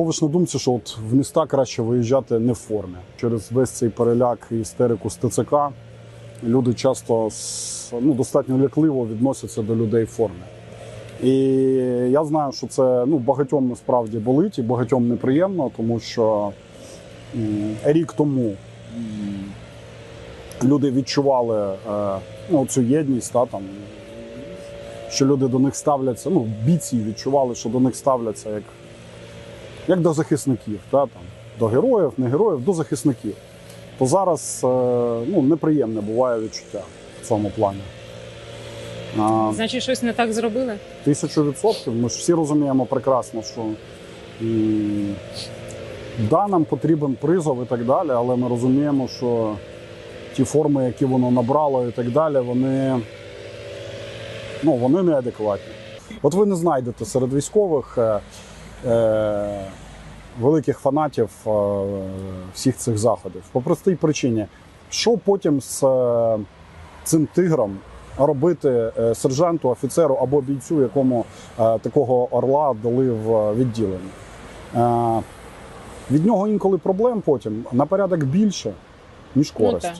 Ловиш на думці, що от в міста краще виїжджати не в формі. Через весь цей переляк і істерику з ТЦК люди часто ну, достатньо лякливо відносяться до людей в формі. І я знаю, що це ну, багатьом насправді болить і багатьом неприємно, тому що рік тому люди відчували е, ну, цю єдність, та, там, що люди до них ставляться, ну, бійці відчували, що до них ставляться як, як до захисників, та, там, до героїв, не героїв, до захисників. То зараз е, ну, неприємне буває відчуття в цьому плані. А, Значить, щось не так зробили? Тисячу відсотків. Ми ж всі розуміємо прекрасно, що да, нам потрібен призов і так далі, але ми розуміємо, що ті форми, які воно набрало, і так далі, вони, ну, вони неадекватні. От ви не знайдете серед військових е, великих фанатів е, всіх цих заходів. По простій причині, що потім з е, цим тигром робити е, сержанту, офіцеру або бійцю, якому е, такого орла дали в відділення. Е, від нього інколи проблем потім на порядок більше, ніж Ну, користі. так.